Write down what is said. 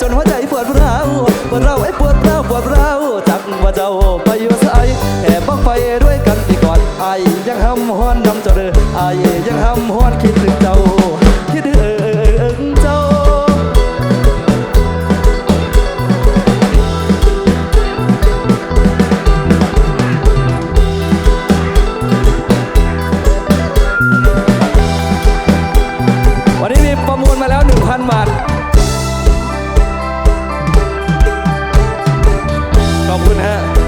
จนหัวใจปวดร้าวปวดร้าวไอ้ปวดร้าวปวดร้าวจักว่าเจ้าไปว่าสายแอบบักไฟด้วยกันที่กอดไอ้ยังห้ำห้อนดำจรอไอ้ยังห้ำห้อนคิดถึงเจ้าคิดถึงเจ้าวันนี้มีประมูลมาแล้ว Yeah.